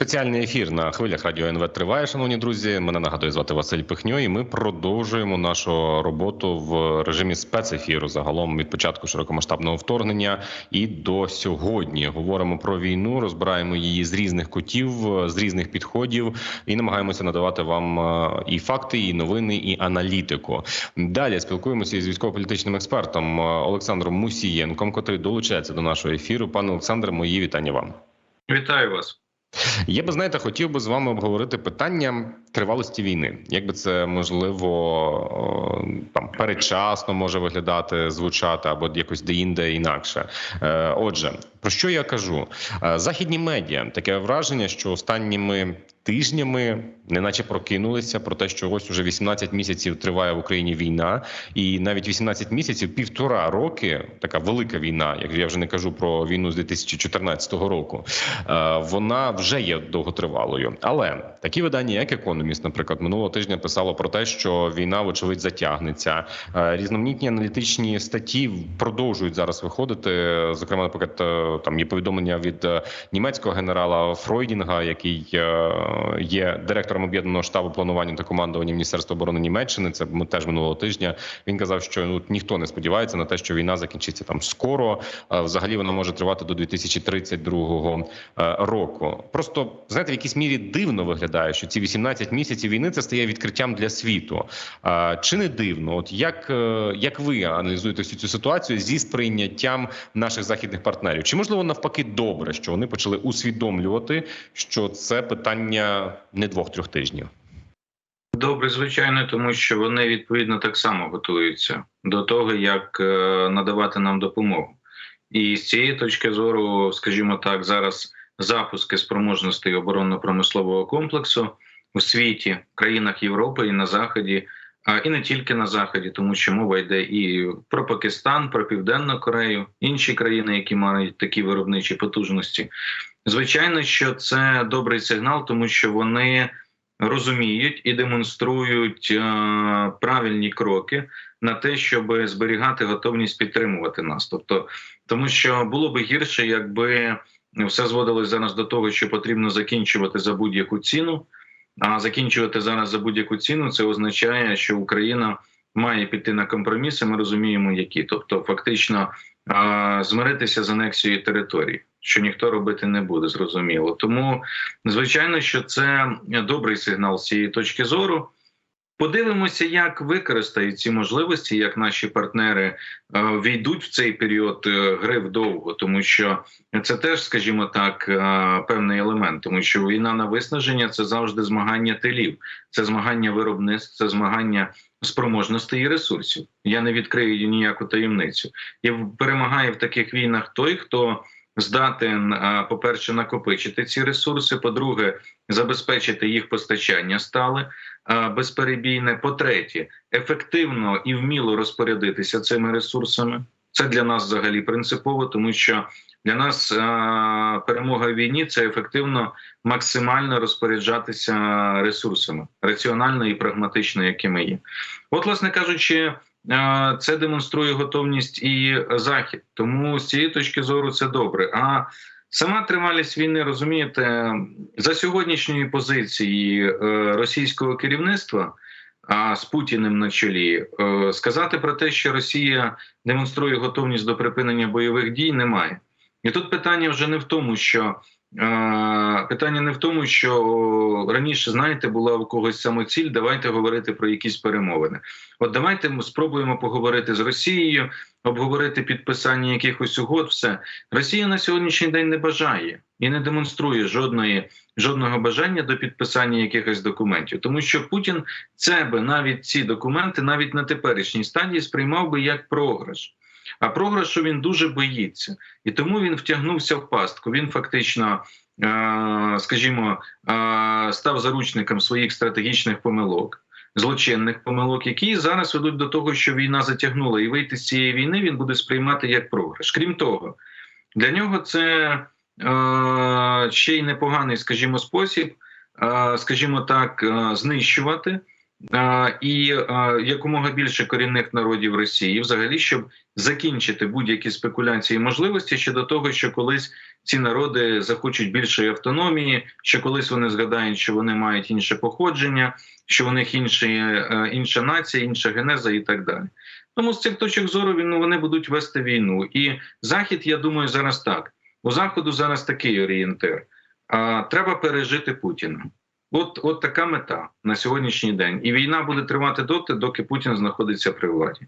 Спеціальний ефір на хвилях радіо НВ триває, шановні друзі. Мене нагадує звати Василь Пихньо, і ми продовжуємо нашу роботу в режимі спецефіру. Загалом від початку широкомасштабного вторгнення і до сьогодні говоримо про війну, розбираємо її з різних кутів, з різних підходів і намагаємося надавати вам е, і факти, і новини, і аналітику. Далі спілкуємося із військово-політичним експертом е, Олександром Мусієнком, котрий долучається до нашого ефіру. Пане Олександре, мої вітання вам. Вітаю вас. Я би знаєте, хотів би з вами обговорити питання тривалості війни. Якби це можливо там передчасно може виглядати, звучати або якось деінде інакше. Е, Отже, про що я кажу? Е, Західні медіа таке враження, що останніми тижнями неначе прокинулися про те, що ось уже 18 місяців триває в Україні війна, і навіть 18 місяців, півтора роки, така велика війна, як я вже не кажу про війну з 2014 року. е, Вона вже є довготривалою. Але такі видання, як Економіст, наприклад, минулого тижня писало про те, що війна, вочевидь, затягнеться. Е, Різноманітні аналітичні статті продовжують зараз виходити. Зокрема, наприклад, е, там є повідомлення від е, німецького генерала Фройдінга, який є директором об'єднаного штабу планування та командування Міністерства оборони Німеччини. Це теж минулого тижня. Він казав, що ну ніхто не сподівається на те, що війна закінчиться там скоро. Взагалі вона може тривати до 2032 е, року. Просто знаєте, в якійсь мірі дивно виглядає, що ці 18 місяців війни це стає відкриттям для світу. Чи не дивно? От як, е, як ви аналізуєте всю цю ситуацію зі сприйняттям наших західних партнерів? Чи можливо навпаки добре, що вони почали усвідомлювати, що це питання не двох-трьох тижнів? Добре, звичайно, тому що вони відповідно так само готуються до того, як е, надавати нам допомогу. І з цієї точки зору, скажімо так, зараз запуски спроможностей оборонно-промислового комплексу у світі, в країнах Європи і на Заході, і не тільки на Заході, тому що мова йде і про Пакистан, про Південну Корею, інші країни, які мають такі виробничі потужності. Звичайно, що це добрий сигнал, тому що вони розуміють і демонструють правильні кроки на те, щоб зберігати готовність підтримувати нас. Тобто, тому що було би гірше, якби все зводилось зараз до того, що потрібно закінчувати за будь-яку ціну. А закінчувати зараз за будь-яку ціну це означає, що Україна має піти на компроміси. Ми розуміємо, які тобто, фактично змиритися з анексією території, що ніхто робити не буде, зрозуміло. Тому звичайно, що це добрий сигнал з цієї точки зору. Подивимося, як використають ці можливості, як наші партнери е, війдуть в цей період е, гри вдовго, тому що це теж, скажімо так, е, певний елемент, тому що війна на виснаження це завжди змагання тилів, це змагання виробництв, це змагання спроможностей і ресурсів. Я не відкрию ніяку таємницю. І перемагає в таких війнах той, хто здатен, е, по-перше, накопичити ці ресурси. По-друге, забезпечити їх постачання стале е, безперебійне. По-третє, ефективно і вміло розпорядитися цими ресурсами. Це для нас взагалі принципово, тому що для нас перемога в війні це ефективно максимально розпоряджатися ресурсами раціонально і прагматично, якими є. От, власне кажучи. Це демонструє готовність і захід, тому з цієї точки зору це добре. А сама тривалість війни, розумієте, за сьогоднішньої позиції е, російського керівництва, а з Путіним на чолі, е, сказати про те, що Росія демонструє готовність до припинення бойових дій, немає. І тут питання вже не в тому, що питання не в тому, що раніше, знаєте, була у когось самоціль. Давайте говорити про якісь перемовини. От давайте ми спробуємо поговорити з Росією, обговорити підписання якихось угод. Все Росія на сьогоднішній день не бажає і не демонструє жодної жодного бажання до підписання якихось документів, тому що Путін це би навіть ці документи, навіть на теперішній стадії, сприймав би як програш. А програшу він дуже боїться, і тому він втягнувся в пастку. Він фактично, е, скажімо, е, став заручником своїх стратегічних помилок, злочинних помилок, які зараз ведуть до того, що війна затягнула, і вийти з цієї війни він буде сприймати як програш. Крім того, для нього це е, ще й непоганий, скажімо, спосіб, скажімо так, знищувати і якомога більше корінних народів Росії, взагалі, щоб закінчити будь-які спекуляції і можливості щодо того, що колись ці народи захочуть більшої автономії, що колись вони згадають, що вони мають інше походження, що у них інші, е, інша нація, інша генеза і так далі. Тому з цих точок зору він, ну, вони будуть вести війну. І захід, я думаю, зараз так. У заходу зараз такий орієнтир. Треба пережити Путіна. От, от така мета на сьогоднішній день. І війна буде тривати доти, доки Путін знаходиться при владі.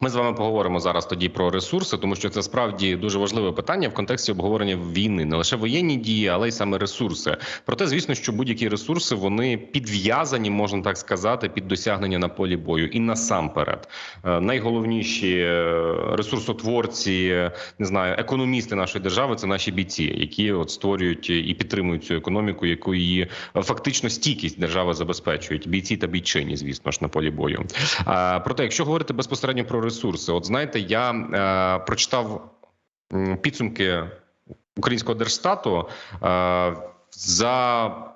Ми з вами поговоримо зараз тоді про ресурси, тому що це справді дуже важливе питання в контексті обговорення війни, не лише воєнні дії, але й саме ресурси. Проте, звісно, що будь-які ресурси вони підв'язані, можна так сказати, під досягнення на полі бою. І насамперед, е, найголовніші е, ресурсотворці, е, не знаю, економісти нашої держави це наші бійці, які от створюють і підтримують цю економіку, яку її фактично стійкість держави забезпечують. Бійці та бійчині, звісно ж, на полі бою. Проте, якщо говорити безпосередньо про ресурси, от знаєте, я е, прочитав підсумки українського держстату е, за.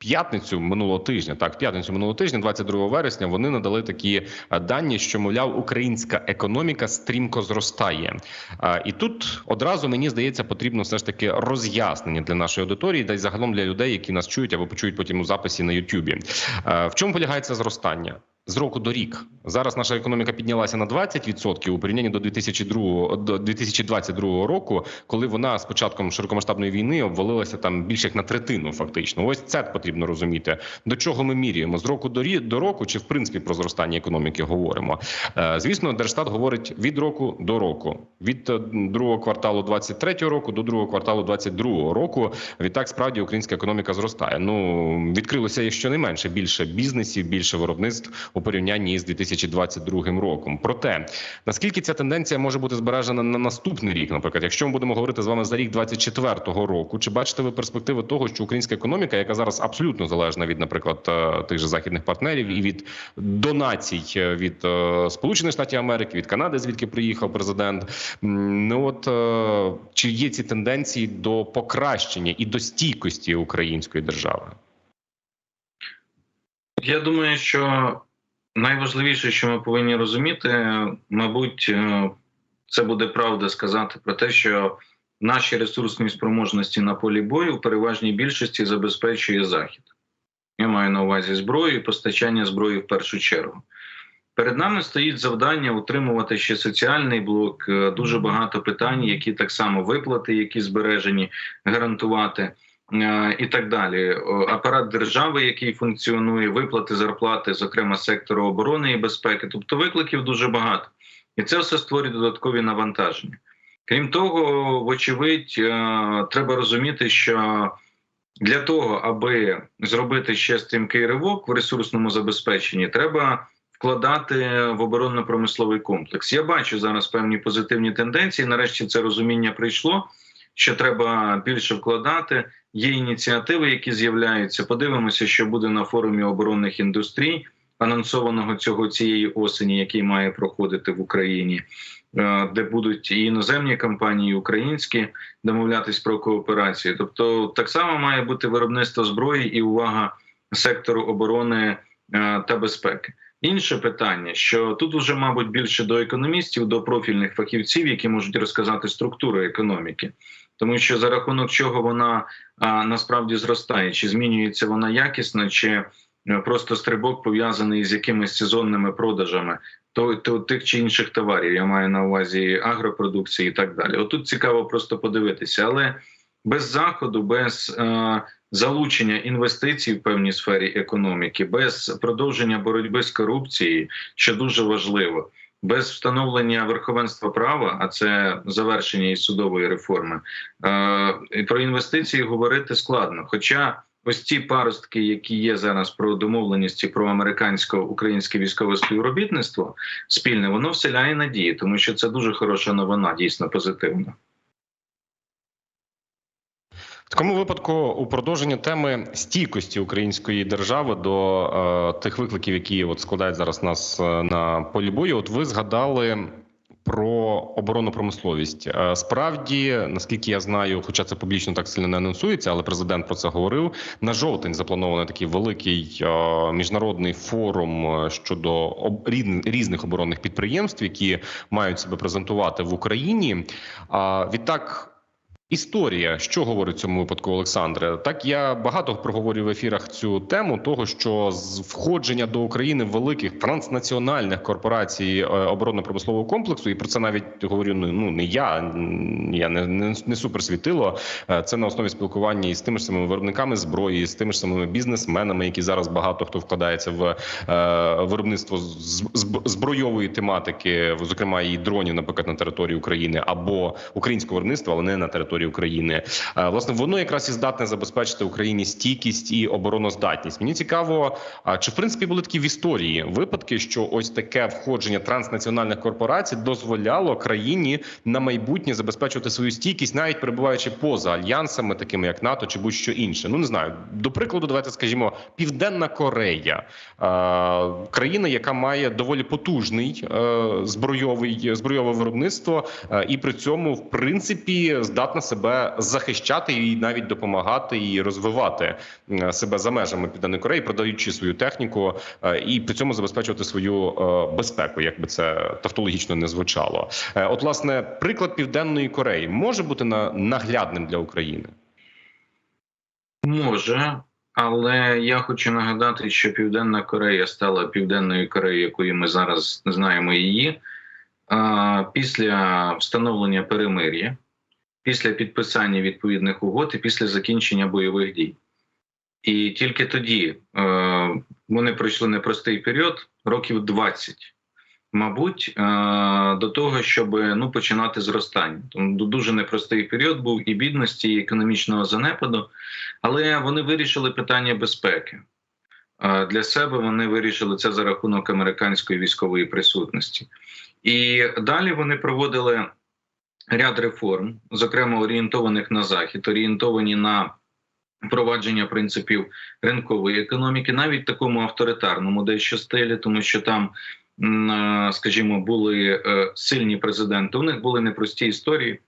П'ятницю минулого тижня, так, п'ятницю минулого тижня, 22 вересня, вони надали такі е, дані, що мовляв, українська економіка стрімко зростає. Е, І тут одразу мені здається, потрібно все ж таки роз'яснення для нашої аудиторії, та й загалом для людей, які нас чують або почують потім у записі на Ютубі. Е, В чому полягає це зростання? З року до рік зараз наша економіка піднялася на 20% у порівнянні до 2002, до 2022 року, коли вона з початком широкомасштабної війни обвалилася там більше як на третину. Фактично, ось це потрібно розуміти. До чого ми міряємо з року до рі- до року, чи в принципі про зростання економіки говоримо? Е, Звісно, Держстат говорить від року до року, від е, другого кварталу 23 року до другого кварталу 22 року. Відтак справді українська економіка зростає. Ну відкрилося щонайменше більше бізнесів, більше виробництв у порівнянні із 2022 роком. Проте наскільки ця тенденція може бути збережена на наступний рік, наприклад, якщо ми будемо говорити з вами за рік 24 року, чи бачите ви перспективи того, що українська економіка, яка зараз абсолютно залежна від, наприклад, е, тих же західних партнерів і від донацій е, від е, Сполучених Штатів Америки, від Канади, звідки приїхав президент, ну от чи є ці тенденції до покращення і до стійкості української держави? Я думаю, що найважливіше, що ми повинні розуміти, мабуть, е, це буде правда сказати про те, що наші ресурсні спроможності на полі бою в переважній більшості забезпечує Захід. Я маю на увазі зброю і постачання зброї в першу чергу. Перед нами стоїть завдання утримувати ще соціальний блок, е, дуже багато питань, які так само виплати, які збережені, гарантувати. Е, І так далі, апарат держави, який функціонує, виплати зарплати, зокрема сектору оборони і безпеки. Тобто викликів дуже багато, і це все створює додаткові навантаження. Крім того, вочевидь, е, треба розуміти, що для того, аби зробити ще стрімкий ривок в ресурсному забезпеченні, треба вкладати в оборонно-промисловий комплекс. Я бачу зараз певні позитивні тенденції. Нарешті це розуміння прийшло. Що треба більше вкладати, є ініціативи, які з'являються. Подивимося, що буде на форумі оборонних індустрій, анонсованого цього цієї осені, який має проходити в Україні, е, де будуть і іноземні компанії, і українські домовлятись про кооперацію. Тобто, так само має бути виробництво зброї і увага сектору оборони е, та безпеки. Інше питання, що тут вже, мабуть, більше до економістів, до профільних фахівців, які можуть розказати структуру економіки, тому що за рахунок чого вона а, насправді зростає, чи змінюється вона якісно, чи е, просто стрибок пов'язаний з якимись сезонними продажами то, то тих чи інших товарів. Я маю на увазі агропродукції і так далі. Отут цікаво просто подивитися, але без заходу, без е, залучення інвестицій в певній сфері економіки, без продовження боротьби з корупцією, що дуже важливо, без встановлення верховенства права, а це завершення і судової реформи. Е, і про інвестиції говорити складно. Хоча ось ці паростки, які є зараз про домовленості про американсько-українське військове співробітництво спільне, воно вселяє надії, тому що це дуже хороша новина, дійсно позитивна. Такому випадку у продовження теми стійкості української держави до е, тих викликів, які от складають зараз нас е, на полі бою. От ви згадали про оборонну промисловість. Е, Справді, наскільки я знаю, хоча це публічно так сильно не анонсується, але президент про це говорив. На жовтень запланований такий великий е, міжнародний форум щодо об- різн- різних оборонних підприємств, які мають себе презентувати в Україні. А відтак. Історія, що говорить в цьому випадку, Олександре? Так я багато проговорюю в ефірах цю тему, того що з входження до України великих транснаціональних корпорацій е, оборонно-промислового комплексу, і про це навіть говорю ну ну, не я, я не, не, не суперсвітило. Е, Це на основі спілкування із тими ж самими виробниками зброї, з тими ж самими бізнесменами, які зараз багато хто вкладається в е, виробництво збройової тематики, зокрема і дронів, наприклад, на території України або українського виробництва, але не на території України. Е, Власне, воно якраз і здатне забезпечити Україні стійкість і обороноздатність. Мені цікаво, а чи в принципі були такі в історії випадки, що ось таке входження транснаціональних корпорацій дозволяло країні на майбутнє забезпечувати свою стійкість, навіть перебуваючи поза альянсами, такими як НАТО чи будь-що інше. Ну не знаю. До прикладу, давайте скажімо, Південна Корея, е, країна, яка має доволі потужний е, збройовий збройове виробництво, е, і при цьому, в принципі, здатна себе захищати і навіть допомагати і розвивати е, себе за межами Південної Кореї, продаючи свою техніку е, і при цьому забезпечувати свою е, безпеку, як би це тавтологічно не звучало. От, власне, приклад Південної Кореї може бути на наглядним для України. Може, але я хочу нагадати, що Південна Корея стала Південною Кореєю, якою ми зараз знаємо її, після встановлення перемир'я, після підписання відповідних угод і після закінчення бойових дій. І тільки тоді е, вони пройшли непростий період, років 20, мабуть, е, до того, щоб ну, починати зростання. Тому дуже непростий період був і бідності, і економічного занепаду. Але вони вирішили питання безпеки. Е, Для себе вони вирішили це за рахунок американської військової присутності. І далі вони проводили ряд реформ, зокрема орієнтованих на захід, орієнтовані на впровадження принципів ринкової економіки, навіть такому авторитарному дещо стилі, тому що там, е, скажімо, були е, сильні президенти. У них були непрості історії.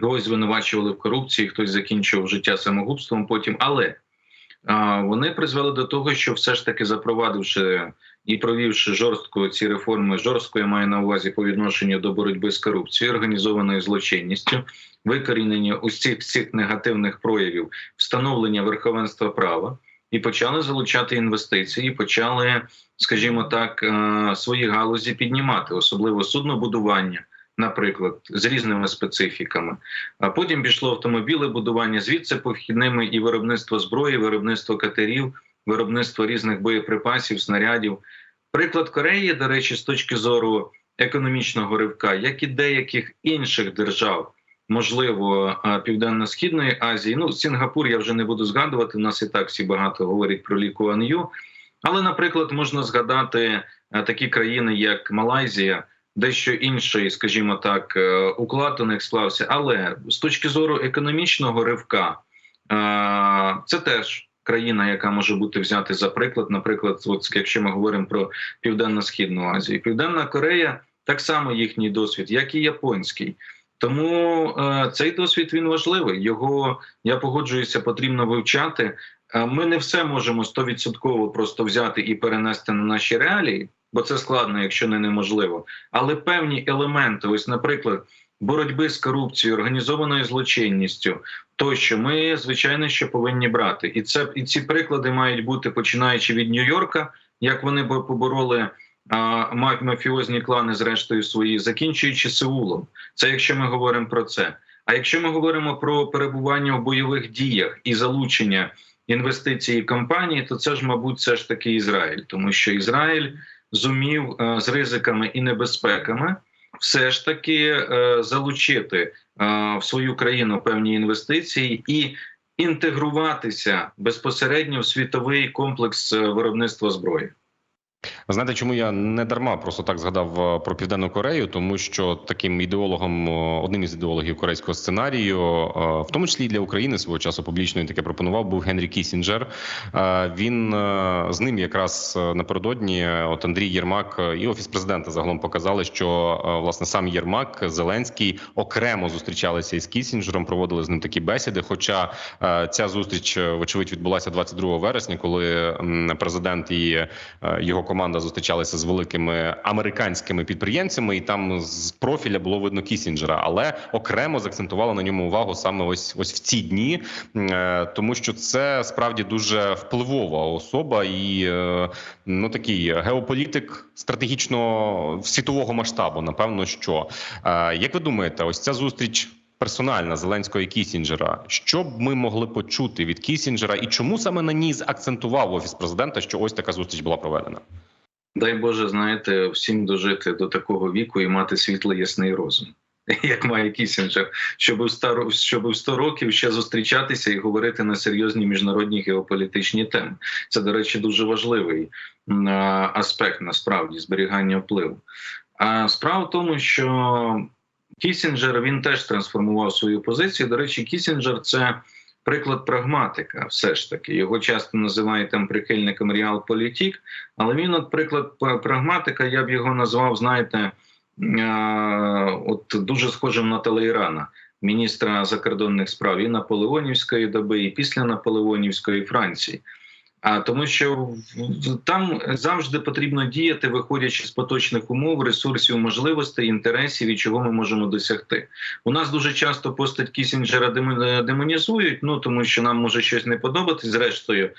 Когось звинувачували в корупції, хтось закінчував життя самогубством потім. Але вони призвели до того, що все ж таки запровадивши і провівши жорстко ці реформи, жорстко я маю на увазі по відношенню до боротьби з корупцією, організованою злочинністю, викорінення усіх цих негативних проявів, встановлення верховенства права. І почали залучати інвестиції, почали, скажімо так, е, свої галузі піднімати, особливо суднобудування, наприклад, з різними специфіками. А потім пішло автомобілебудування, звідси похідними і виробництво зброї, виробництво катерів, виробництво різних боєприпасів, снарядів. Приклад Кореї, до речі, з точки зору економічного ривка, як і деяких інших держав, можливо, Південно-Східної Азії. Ну, Сінгапур я вже не буду згадувати. У нас і так всі багато говорять про Лі Куан Але, наприклад, можна згадати такі країни, як Малайзія, дещо інший, скажімо так, е, уклад у них склався. Але з точки зору економічного ривка, е, це теж країна, яка може бути взяти за приклад. Наприклад, от якщо ми говоримо про Південно-Східну Азію, Південна Корея так само їхній досвід, як і японський. Тому е, цей досвід він важливий. Його я погоджуюся, потрібно вивчати. Е, Ми не все можемо стовідсотково просто взяти і перенести на наші реалії, бо це складно, якщо не неможливо. Але певні елементи, ось, наприклад, боротьби з корупцією, організованою злочинністю, тощо ми звичайно що повинні брати. І це і ці приклади мають бути починаючи від Нью-Йорка, як вони бо- побороли а, мафіозні клани, зрештою свої, закінчуючи Сеулом. Це якщо ми говоримо про це. А якщо ми говоримо про перебування в бойових діях і залучення інвестицій компаній, то це ж, мабуть, все ж таки Ізраїль, тому що Ізраїль зумів е, з ризиками і небезпеками все ж таки е, залучити в свою країну певні інвестиції і інтегруватися безпосередньо в світовий комплекс е, виробництва зброї. Знаєте, чому я не дарма просто так згадав е, про південну Корею, тому що таким ідеологом, е, одним із ідеологів корейського сценарію, е, в тому числі і для України свого часу публічно він таке пропонував, був Генрі Кісінджер. Він з ним якраз напередодні, от Андрій Єрмак і офіс президента загалом показали, що власне сам Єрмак Зеленський окремо зустрічалися із Кісінджером, проводили з ним такі бесіди. Хоча ця зустріч, вочевидь, відбулася 22 вересня, коли президент і його команда зустрічалися з великими американськими підприємцями, і там з профіля було видно Кісінджера, але окремо заакцентували на ньому увагу саме ось ось в ці дні, е, тому що це справді дуже впливова особа і е, ну такий геополітик стратегічно світового масштабу. Напевно, що Е, як ви думаєте, ось ця зустріч. Персональна Зеленського і Кісінджера, що б ми могли почути від Кісінджера, і чому саме на ній акцентував офіс президента, що ось така зустріч була проведена? Дай Боже, знаєте, всім дожити до такого віку і мати світлий ясний розум, як має Кісінджер, щоб в 100, щоб в 100 років ще зустрічатися і говорити на серйозні міжнародні геополітичні теми. Це, до речі, дуже важливий аспект насправді зберігання впливу. А справа в тому, що Кісінджер він теж трансформував свою позицію. До речі, Кісінджер це приклад прагматика, все ж таки. Його часто називають там прихильником реалполітік, але він, от приклад прагматика, я б його назвав, знаєте, е, от дуже схожим на Талейрана, міністра закордонних справ і наполеонівської доби, і після наполеонівської Франції. Тому, що там завжди потрібно діяти, виходячи з поточних умов, ресурсів, можливостей, інтересів і чого ми можемо досягти. У нас дуже часто постать Кісінджера демо- демонізують, ну тому що нам може щось не подобатись. Зрештою,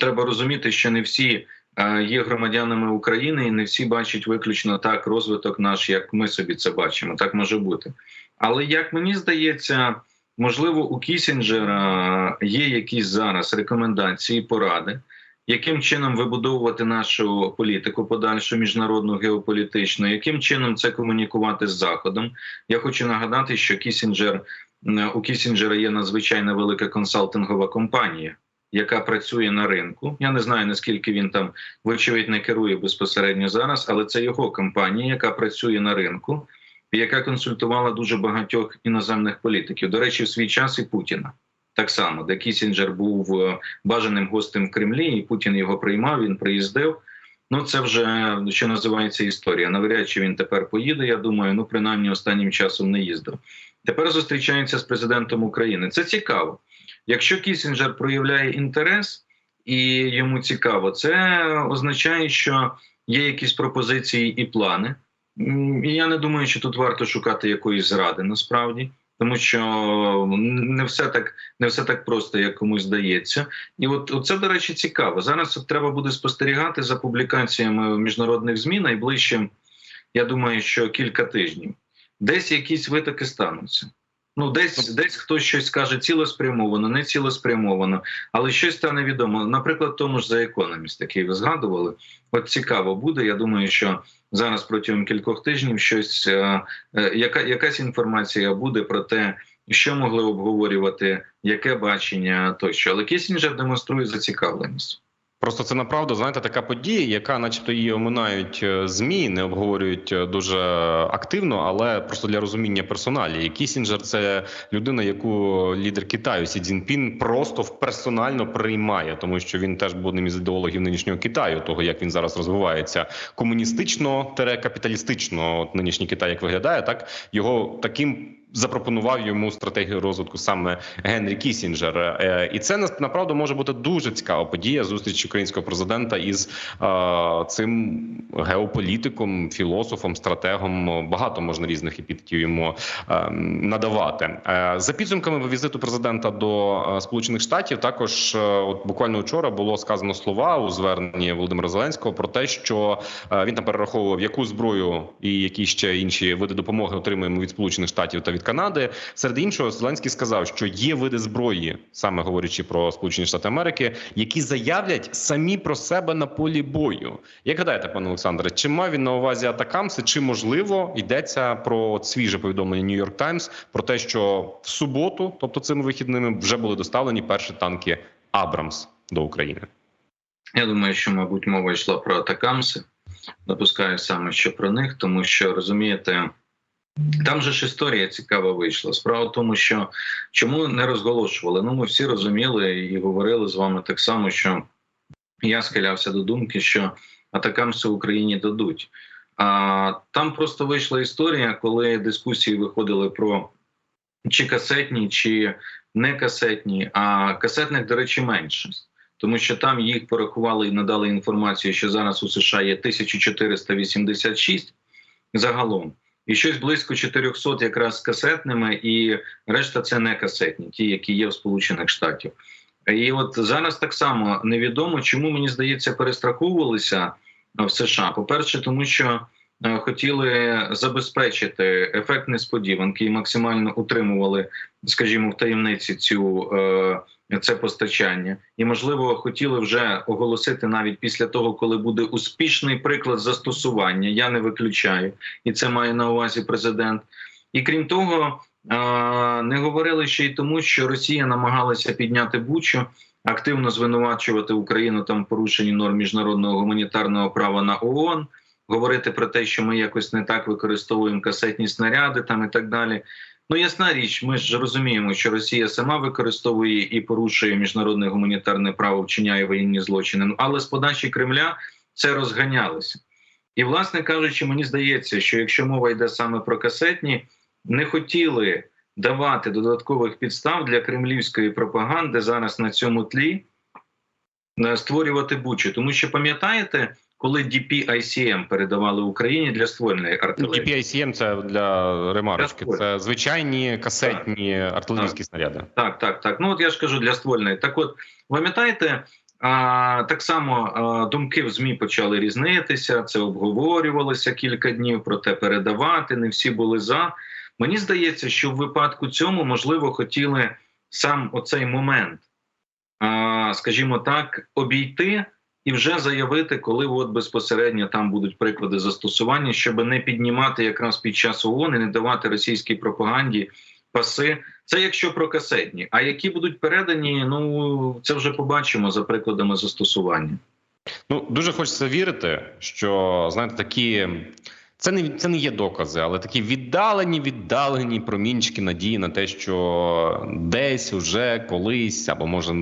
треба розуміти, що не всі е, є громадянами України, і не всі бачать виключно так розвиток наш, як ми собі це бачимо. Так може бути. Але як мені здається, можливо, у Кісінджера є якісь зараз рекомендації, поради, яким чином вибудовувати нашу політику, подальшу міжнародну геополітичну, яким чином це комунікувати з Заходом. Я хочу нагадати, що Кісінджер у Кісінджера є надзвичайно велика консалтингова компанія, яка працює на ринку. Я не знаю наскільки він там, вочевидь, не керує безпосередньо зараз, але це його компанія, яка працює на ринку, яка консультувала дуже багатьох іноземних політиків. До речі, в свій час і Путіна. Так само, де Кісінджер був е, бажаним гостем в Кремлі, і Путін його приймав. Він приїздив. Ну, це вже що називається історія. Навряд чи він тепер поїде. Я думаю, ну принаймні останнім часом не їздив. Тепер зустрічається з президентом України. Це цікаво. Якщо Кісінджер проявляє інтерес і йому цікаво, це означає, що є якісь пропозиції і плани. І я не думаю, що тут варто шукати якоїсь зради насправді, тому що не все так не все так просто, як комусь здається. І от, це, до речі, цікаво. Зараз треба буде спостерігати за публікаціями міжнародних змін найближчим, я думаю, що кілька тижнів. Десь якісь витоки стануться. Ну, десь десь хтось щось скаже цілеспрямовано, не цілеспрямовано, але щось стане відомо. Наприклад, тому ж за економіст, який ви згадували. От цікаво буде. Я думаю, що зараз протягом кількох тижнів щось е, е, яка якась інформація буде про те, що могли обговорювати, яке бачення тощо. Але Кісінджер демонструє зацікавленість. Просто це направду знаєте така подія, яка, начебто, її оминають е, змі, не обговорюють е, дуже активно, але просто для розуміння персоналі. Кісінджер це людина, яку лідер Китаю Сі Цзіньпін просто персонально приймає, тому що він теж був одним із ідеологів нинішнього Китаю, того як він зараз розвивається комуністично капіталістично. От нинішній Китай як виглядає, так його таким. Запропонував йому стратегію розвитку саме Генрі Кісінджер, Е, і це направду може бути дуже цікава подія. Зустріч українського президента із е, цим геополітиком, філософом, стратегом. Багато можна різних епітетів йому е, надавати. Е, за підсумками візиту президента до е, Сполучених Штатів, також е, от буквально вчора було сказано слова у зверненні Володимира Зеленського про те, що е, він там перераховував, яку зброю і які ще інші види допомоги отримуємо від Сполучених Штатів та від Канади. Серед іншого, Зеленський сказав, що є види зброї, саме говорячи про Сполучені Штати Америки, які заявлять самі про себе на полі бою. Як гадаєте, пане Олександре, чи мав він на увазі атакамси, чи можливо йдеться про свіже повідомлення Нью-Йорк Таймс про те, що в суботу, тобто цими вихідними, вже були доставлені перші танки Абрамс до України? Я думаю, що, мабуть, мова йшла про атакамси. Допускаю саме що про них, тому що розумієте, там же ж історія цікава вийшла. Справа в тому, що чому не розголошували? Ну, ми всі розуміли і говорили з вами так само, що я схилявся до думки, що атакамси Україні дадуть. А там просто вийшла історія, коли дискусії виходили про чи касетні, чи не касетні, а касетних, до речі, менше. Тому що там їх порахували і надали інформацію, що зараз у США є 1486 загалом, і щось близько 400 якраз з касетними, і решта це не касетні, ті, які є в Сполучених Штатів. І от зараз так само невідомо, чому мені здається, перестраховувалися в США. По-перше, тому що хотіли забезпечити ефект несподіванки і максимально утримували, скажімо, в таємниці цю е, це постачання, і можливо хотіли вже оголосити навіть після того, коли буде успішний приклад застосування. Я не виключаю, і це має на увазі президент. І крім того, е, не говорили ще й тому, що Росія намагалася підняти Бучу, активно звинувачувати Україну там порушенні норм міжнародного гуманітарного права на ООН, говорити про те, що ми якось не так використовуємо касетні снаряди, там і так далі. Ну, ясна річ, ми ж розуміємо, що Росія сама використовує і порушує міжнародне гуманітарне право, вчиняє воєнні злочини. Ну, але з подачі Кремля це розганялося. І, власне кажучи, мені здається, що якщо мова йде саме про касетні, не хотіли давати додаткових підстав для кремлівської пропаганди зараз на цьому тлі е, створювати бучу. Тому що пам'ятаєте, коли DPICM передавали Україні для ствольної артилерії? TPICM – це для ремарочки. Для Це звичайні касетні артилерійські снаряди. Так, так, так. Ну от я ж кажу для ствольної. Так, от пам'ятаєте, а, так само а, думки в змі почали різнитися. Це обговорювалося кілька днів. Проте передавати не всі були за. Мені здається, що в випадку цьому можливо хотіли сам оцей момент, а, скажімо так, обійти. І вже заявити, коли от безпосередньо там будуть приклади застосування, щоб не піднімати якраз під час ООН і не давати російській пропаганді паси. Це якщо про касетні. А які будуть передані, ну це вже побачимо за прикладами застосування. Ну дуже хочеться вірити, що знаєте, такі. Це не це не є докази, але такі віддалені, віддалені промінчики надії на те, що десь уже колись, або може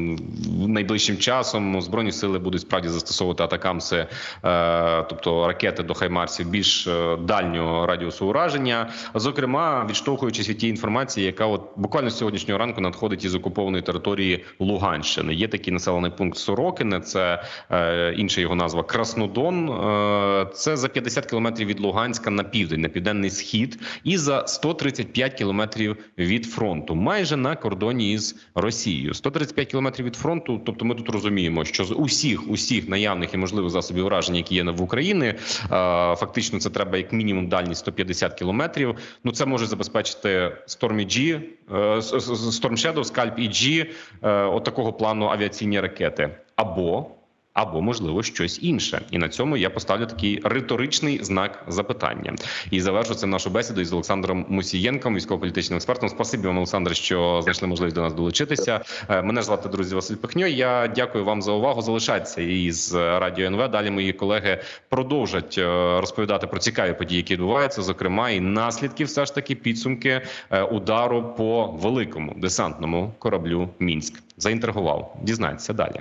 найближчим часом збройні сили будуть справді застосовувати атакамси, е, тобто ракети до хаймарсів більш е, дальнього радіусу ураження. Зокрема, відштовхуючись від тієї інформації, яка от буквально з сьогоднішнього ранку надходить із окупованої території Луганщини. Є такий населений пункт Сорокине, це е, інша його назва Краснодон. Це за 50 кілометрів від Луганська. Луганська на південь, на південний схід, і за 135 кілометрів від фронту, майже на кордоні із Росією. 135 кілометрів від фронту. Тобто, ми тут розуміємо, що з усіх усіх наявних і можливих засобів враження, які є в Україні, фактично це треба як мінімум дальність 150 кілометрів. Ну це може забезпечити Stormy G, Storm Shadow, Scalp EG, от плану авіаційні ракети або або можливо щось інше, і на цьому я поставлю такий риторичний знак запитання. І завершу це нашу бесіду із Олександром Мусієнком, військово-політичним експертом. Спасибі вам, Олександр, що знайшли можливість до нас долучитися. Мене звати друзі Василь Пихньо. Я дякую вам за увагу. Залишайтеся із радіо НВ. Далі мої колеги продовжать розповідати про цікаві події, які відбуваються, зокрема і наслідки, все ж таки підсумки удару по великому десантному кораблю Мінськ. Заінтригував. Дізнайтеся далі.